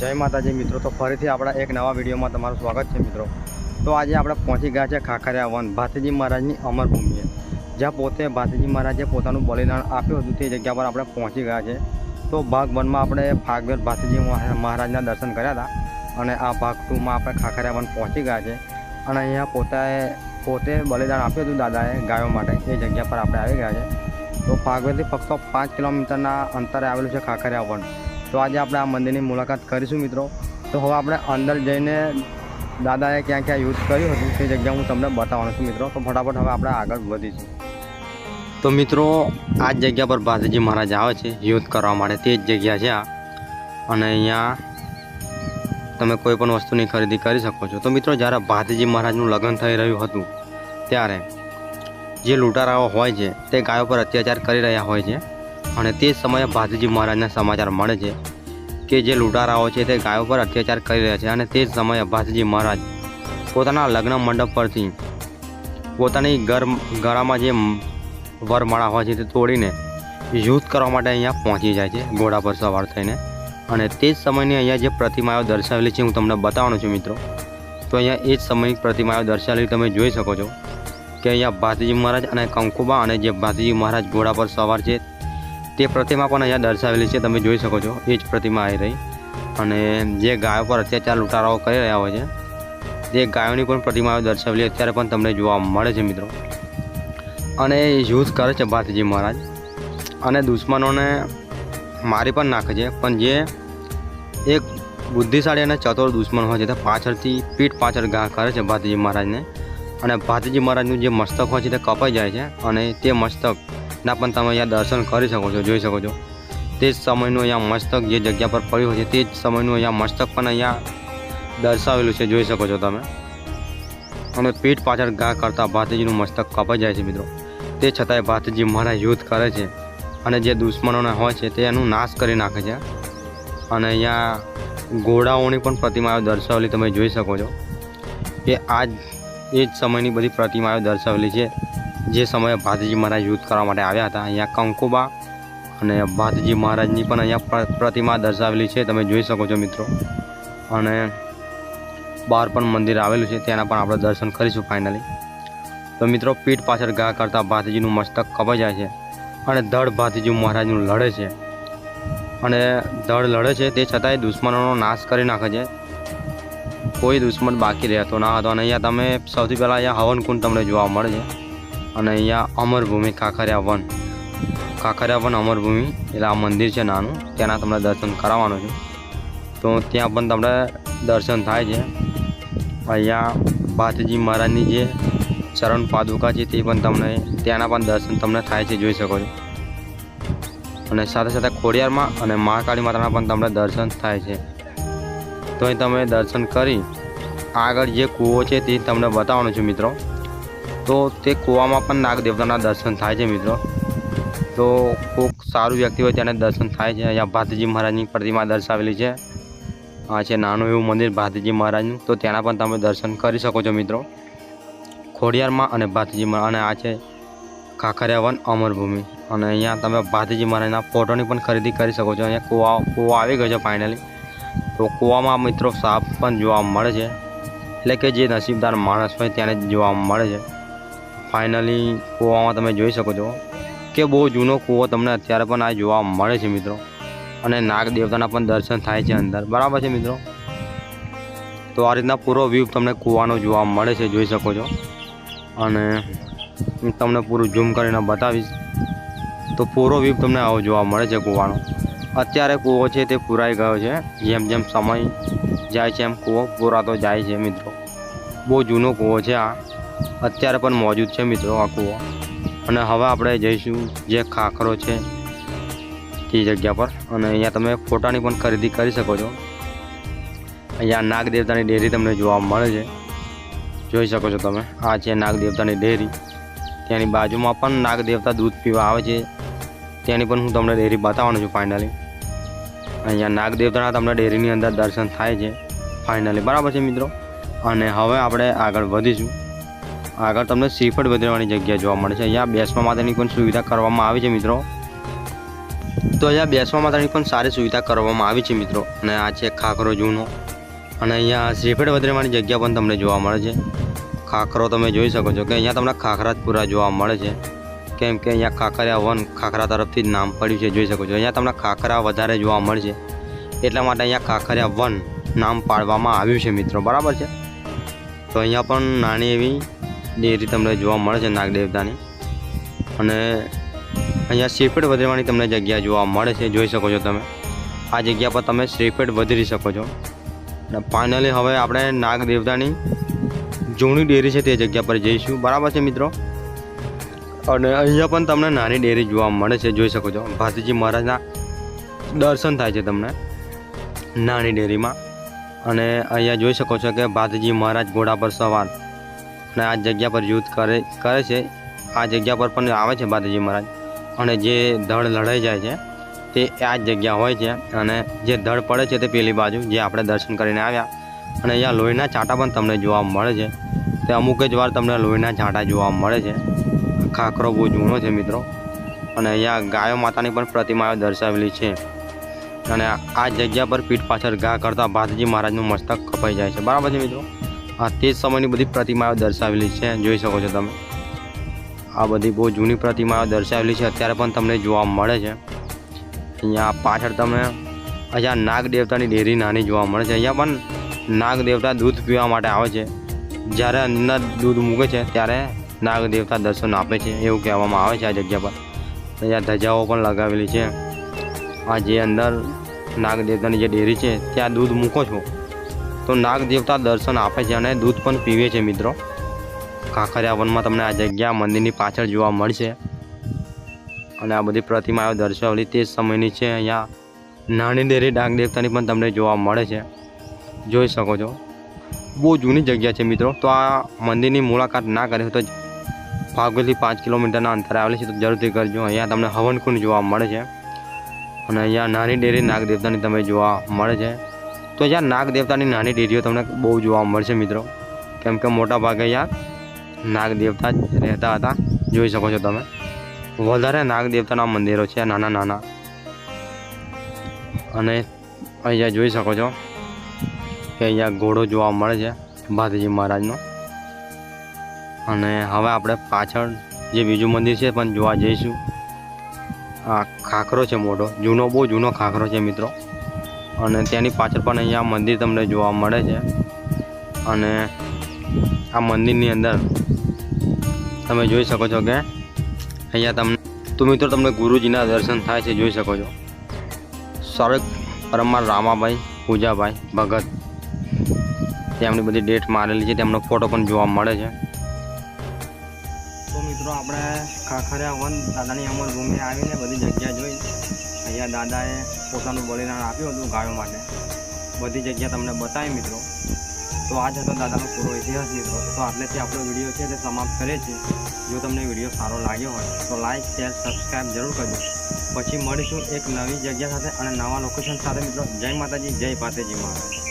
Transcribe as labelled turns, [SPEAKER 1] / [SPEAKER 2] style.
[SPEAKER 1] જય માતાજી મિત્રો, તો ફરીથી આપણા એક નવા વિડીયોમાં તમારું સ્વાગત છે મિત્રો. તો આજે આપણે પહોંચી ગયા છે ખાખરિયા વન ભાતીજી મહારાજની અમરભૂમિએ જ્યાં પોતે ભાતીજી મહારાજે પોતાનું બલિદાન આપ્યું હતું, તે જગ્યા પર આપણે પહોંચી ગયા છે. તો ભાગ વનમાં આપણે ફાગવેર ભાતીજી મહારાજના દર્શન કર્યા હતા અને આ ભાગ ટુમાં આપણે ખાખરિયા વન પહોંચી ગયા છે. અને અહીંયા પોતાએ, પોતે બલિદાન આપ્યું હતું દાદાએ ગાયો માટે, એ જગ્યા પર આપણે આવી ગયા છે. તો ફાગવેરથી ફક્ત પાંચ કિલોમીટરના અંતરે આવેલું છે ખાખરિયા વન. તો આજે આપણે આ મંદિરની મુલાકાત કરીશું, મિત્રો. તો હવે આપણે અંદર જઈને દાદાએ ક્યાં ક્યાં યુઝ કર્યું હતું તે જગ્યા હું તમને બતાવવાનો છું, મિત્રો. તો ફટાફટ હવે આપણે આગળ વધીશું. તો મિત્રો, આ જ જગ્યા પર ભાતીજી મહારાજ આવે છે યુદ્ધ કરવા માટે. તે જ જગ્યા છે આ. અને અહીંયા તમે કોઈ પણ વસ્તુની ખરીદી કરી શકો છો. તો મિત્રો, જ્યારે ભાતીજી મહારાજનું લગ્ન થઈ રહ્યું હતું, ત્યારે જે લૂંટારાઓ હોય છે, તે ગાયો પર અત્યાચાર કરી રહ્યા હોય છે. અને તે સમયે ભાતીજી મહારાજના સમાચાર મળે છે કે જે લૂંટારાઓ છે તે ગાયો પર અત્યાચાર કરી રહ્યા છે અને તે જ સમયે ભાતીજી મહારાજ પોતાના લગ્ન મંડપ પરથી પોતાની ઘર ગળામાં જે વરમાળા હોય છે તે તોડીને યુદ્ધ કરવા માટે અહીંયા પહોંચી જાય છે, ઘોડા પર સવાર થઈને. અને તે જ સમયની અહીંયા જે પ્રતિમાઓ દર્શાવેલી છે, હું તમને બતાવવાનો છું મિત્રો. તો અહીંયા એ જ સમયની પ્રતિમાઓ દર્શાવેલી તમે જોઈ શકો છો કે અહીંયા ભાતીજી મહારાજ અને કંકુબા અને જે ભાતીજી મહારાજ ઘોડા પર સવાર છે તે પ્રતિમા પણ અહીંયા દર્શાવેલી છે તમે જોઈ શકો છો. એ જ પ્રતિમા આવી રહી. અને જે ગાયો પર અત્યાચાર લૂંટારાઓ કરી રહ્યા હોય છે, તે ગાયોની પણ પ્રતિમાઓ દર્શાવેલી અત્યારે પણ તમને જોવા મળે છે મિત્રો. અને યુદ્ધ કરે છે ભાતીજી મહારાજ. અને દુશ્મનોને મારી પણ નાખે છે. પણ જે એક બુદ્ધિશાળી અને ચતુર દુશ્મન હોય છે, તે પાછળથી પીઠ પાછળ ઘા કરે છે ભાતીજી મહારાજને. અને ભાતીજી મહારાજનું જે મસ્તક હોય છે, તે કપાઈ જાય છે. અને તે મસ્તકના પણ તમે અહીંયા દર્શન કરી શકો છો, જોઈ શકો છો. તે જ સમયનું અહીંયા મસ્તક જે જગ્યા પર પડ્યું છે, તે જ સમયનું અહીંયા મસ્તક પણ અહીંયા દર્શાવેલું છે, જોઈ શકો છો તમે. અને પીઠ પાછળ ઘા કરતાં ભાતીજીનું મસ્તક કપાઈ જાય છે, મિત્રો. તે છતાંય ભાતીજી મહારાજ યુદ્ધ કરે છે અને જે દુશ્મનોને હોય છે, તે એનું નાશ કરી નાખે છે. અને અહીંયા ઘોડાઓની પણ પ્રતિમાઓ દર્શાવેલી તમે જોઈ શકો છો. કે આ જ એ જ સમયની બધી પ્રતિમાઓ દર્શાવેલી છે. જે સમયે ભાતીજી મહારાજ યુદ્ધ કરવા માટે આવ્યા હતા, અહીંયા કંકુબા અને ભાતીજી મહારાજની પણ અહીંયા પ્ર- પ્રતિમા દર્શાવેલી છે, તમે જોઈ શકો છો મિત્રો. અને બહાર પણ મંદિર આવેલું છે તેના પણ આપણે દર્શન કરીશું ફાઇનલી તો મિત્રો, પીઠ પાછળ ઘા કરતાં ભાતીજીનું મસ્તક કપાઈ જાય છે અને ધડ ભાતીજી મહારાજનું લડે છે. અને ધડ લડે છે તે છતાંય દુશ્મનોનો નાશ કરી નાખે છે. કોઈ દુશ્મન બાકી રહેતો ના હતો અને અહીંયા તમે સૌથી પહેલાં અહીંયા હવનકુંડ તમને જોવા મળે છે. અને અહીંયા અમરભૂમિ કાંકરિયા વન. કાંકરિયા વન અમરભૂમિ, એટલે આ મંદિર છે નાનું. ત્યાંના તમને દર્શન કરાવવાનું છે. તો ત્યાં પણ તમને દર્શન થાય છે. અહીંયા ભાતજી મહારાજની જે ચરણ પાદુકા છે તે પણ તમને, ત્યાંના પણ દર્શન તમને થાય છે, જોઈ શકો છો. અને સાથે સાથે ખોડિયારમાં અને મહાકાળી માતાના પણ તમને દર્શન થાય છે. તો અહીં તમે દર્શન કરી આગળ જે કૂવો છે તે તમને બતાવવાનો છું મિત્રો. તો તે કૂવામાં પણ નાગ દેવતાના દર્શન થાય છે મિત્રો. તો કોઈક સારું વ્યક્તિ હોય તેને દર્શન થાય છે. અહીંયા ભાતીજી મહારાજની પ્રતિમા દર્શાવેલી છે. આ છે નાનું એવું મંદિર ભાતીજી મહારાજનું. તો તેના પણ તમે દર્શન કરી શકો છો મિત્રો. ખોડિયારમાં અને ભાતીજી અને આ છે કાંકરિયા વન અમરભૂમિ. અને અહીંયા તમે ભાતીજી મહારાજના ફોટોની પણ ખરીદી કરી શકો છો. અહીંયા કૂવા કૂવા આવી ગયો છે ફાઇનલી તો કૂવામાં મિત્રો સાપ પણ જોવા મળે છે. એટલે કે જે નસીબદાર માણસ હોય તેને જોવા મળે છે. ફાઇનલી કૂવામાં તમે જોઈ શકો છો કે બહુ જૂનો કૂવો તમને અત્યારે પણ આ જોવા મળે છે મિત્રો. અને નાગ દેવતાના પણ દર્શન થાય છે અંદર. બરાબર છે મિત્રો? તો આ રીતના પૂરો વ્યૂ તમને કૂવાનો જોવા મળે છે, જોઈ શકો છો. અને હું તમને પૂરું ઝૂમ કરીને બતાવીશ. તો પૂરો વ્યૂ તમને આવો જોવા મળે છે કૂવાનો. અત્યારે કૂવો છે તે પૂરાઈ ગયો છે. જેમ જેમ સમય જાય છે એમ કૂવો પૂરાતો જાય છે મિત્રો. બહુ જૂનો કૂવો છે આ. અત્યારે પણ મોજૂદ છે મિત્રો આ અને હવે આપણે જઈશું જે ખાખરો છે તે જગ્યા પર. અને અહીંયા તમે ફોટાની પણ ખરીદી કરી શકો છો. અહીંયા નાગ દેવતાની ડેરી તમને જોવા મળે છે. જોઈ શકો છો તમે. આ છે નાગ દેવતાની ડેરી. ત્યાંની બાજુમાં પણ નાગ દેવતા દૂધ પીવા આવે છે. ત્યાંની પણ હું તમને ડેરી બતાવવાનો છું ફાઇનલી. અહીંયા નાગ દેવતાના તમને ડેરીની અંદર દર્શન થાય છે. ફાઇનલી. બરાબર છે મિત્રો? અને હવે આપણે આગળ વધીશું. આગળ તમને શ્રીફળ બદલવાની જગ્યા જોવા મળે છે. અહીંયા બેસવા માટેની પણ સુવિધા કરવામાં આવી છે મિત્રો. તો અહીંયા બેસવા માટેની પણ સારી સુવિધા કરવામાં આવી છે મિત્રો. અને આ છે ખાખરો જૂનો. અને અહીંયા શ્રીફળ વધરેવાની જગ્યા પણ તમને જોવા મળે છે. ખાખરો તમે જોઈ શકો છો કે અહીંયા તમને ખાખરા જ પૂરા જોવા મળે છે. કેમ કે અહીંયા ખાખરિયા વન ખાખરા તરફથી જ નામ પડ્યું છે, જોઈ શકો છો. અહીંયા તમને ખાખરા વધારે જોવા મળશે એટલા માટે અહીંયા ખાખરિયા વન નામ પાડવામાં આવ્યું છે મિત્રો. બરાબર છે? તો અહીંયા પણ નાની એવી ડેરી તમને જોવા મળે છે નાગદેવતાની. અને અહીંયા શ્રીફળ વધરવાની તમને જગ્યા જોવા મળે છે, જોઈ શકો છો તમે. આ જગ્યા પર તમે શ્રીફળ વધરી શકો છો. અને ફાઇનલી હવે આપણે નાગદેવતાની જૂની ડેરી છે તે જગ્યા પર જઈશું. બરાબર છે મિત્રો? અને અહીંયા પણ તમને નાની ડેરી જોવા મળે છે, જોઈ શકો છો. ભાતીજી મહારાજના દર્શન થાય છે તમને નાની ડેરીમાં. અને અહીંયા જોઈ શકો છો કે ભાતીજી મહારાજ ઘોડા પર સવાર અને આ જગ્યા પર યુદ્ધ કરે કરે છે. આ જગ્યા પર પણ આવે છે ભાતીજી મહારાજ. અને જે ધડ લડાઈ જાય છે, તે આ જ જગ્યા હોય છે. અને જે ધડ પડે છે તે પેલી બાજુ, જે આપણે દર્શન કરીને આવ્યા. અને અહીંયા લોહીના છાંટા પણ તમને જોવા મળે છે. તે અમુક જ વાર તમને લોહીના છાંટા જોવા મળે છે. ખાખરો બહુ જૂનો છે મિત્રો. અને અહીંયા ગાયો માતાની પણ પ્રતિમાઓ દર્શાવેલી છે. અને આ જગ્યા પર પીઠ પાછળ ઘા કરતા ભાતજી મહારાજનું મસ્તક કપાઈ જાય છે. બરાબર છે મિત્રો? આ તે સમયની બધી પ્રતિમાઓ દર્શાવેલી છે, જોઈ શકો છો તમે. આ બધી બહુ જૂની પ્રતિમાઓ દર્શાવેલી છે, અત્યારે પણ તમને જોવા મળે છે. અહીંયા પાછળ તમને અહીંયા નાગ દેવતાની ડેરી નાની જોવા મળે છે. અહીંયા પણ નાગ દેવતા દૂધ પીવા માટે આવે છે. જ્યારે અંદર દૂધ મૂકે છે, ત્યારે નાગ દેવતા દર્શન આપે છે, એવું કહેવામાં આવે છે આ જગ્યા પર. અહીંયા ધજાઓ પણ લગાવેલી છે. આ જે અંદર નાગ દેવતાની જે ડેરી છે, ત્યાં દૂધ મૂકો છો તો નાગ દેવતા દર્શન આપે છે અને દૂધ પણ પીવે છે મિત્રો. કાંકરિયા વનમાં તમને આ જગ્યા મંદિરની પાછળ જોવા મળશે. અને આ બધી પ્રતિમાઓ દર્શાવેલી તે સમયની છે. અહીંયા નાની ડેરી ડાક દેવતાની પણ તમને જોવા મળે છે. જોઈ શકો છો. બહુ જૂની જગ્યા છે મિત્રો. તો આ મંદિરની મુલાકાત ના કરી તો ભાગોથી પાંચ કિલોમીટરના અંતરે આવેલી છે તો જરૂરથી કરજો. અહીંયા તમને હવનકુંડ જોવા મળે છે. અને અહીંયા નાની ડેરી નાગ દેવતાની તમે જોવા મળે છે. તો અહીંયા નાગ દેવતાની નાની ડેરીઓ તમને બહુ જોવા મળશે મિત્રો. કેમ કે મોટા ભાગે અહીંયા નાગ જ રહેતા હતા. જોઈ શકો છો તમે. વધારે નાગ દેવતાના મંદિરો છે, નાના નાના. અને અહીંયા જોઈ શકો છો કે અહીંયા ઘોડો જોવા મળે છે, ભાતીજી મહારાજનો. અને હવે આપણે પાછળ જે બીજું મંદિર છે, પણ જોવા જઈશું. આ ખાખરો છે મોટો જૂનો, બહુ જૂનો ખાખરો છે મિત્રો. અને ત્યાંની પાછળ પણ અહીંયા મંદિર તમને જોવા મળે છે. અને આ મંદિરની અંદર તમે જોઈ શકો છો કે અહીંયા તમને તો મિત્રો તમને ગુરુજીના દર્શન થાય છે, જોઈ શકો છો. સ્વર્ગ પરમાર રામાભાઈ પૂજાભાઈ ભગત તેમની બધી ડેટ મારેલી છે, તેમનો ફોટો પણ જોવા મળે છે. તો મિત્રો આપણે ખાખરિયા વન દાદાની અમર ભૂમિ આવીને બધી જગ્યા જોઈ. અહીંયા દાદાએ પોતાનું બલિદાન આપ્યું હતું ગાયો માટે. બધી જગ્યા તમને બતાવી મિત્રો. તો આજ હતો દાદાનો પૂરો ઇતિહાસ મિત્રો. તો આટલેથી આપણો વીડિયો છે તે સમાપ્ત કરે છે જો તમને વીડિયો સારો લાગ્યો હોય તો લાઇક શેર સબસ્ક્રાઈબ જરૂર કરજો. પછી મળીશું એક નવી જગ્યા સાથે અને નવા લોકેશન સાથે મિત્રો. જય માતાજી, જય પાતેજી મહારાજ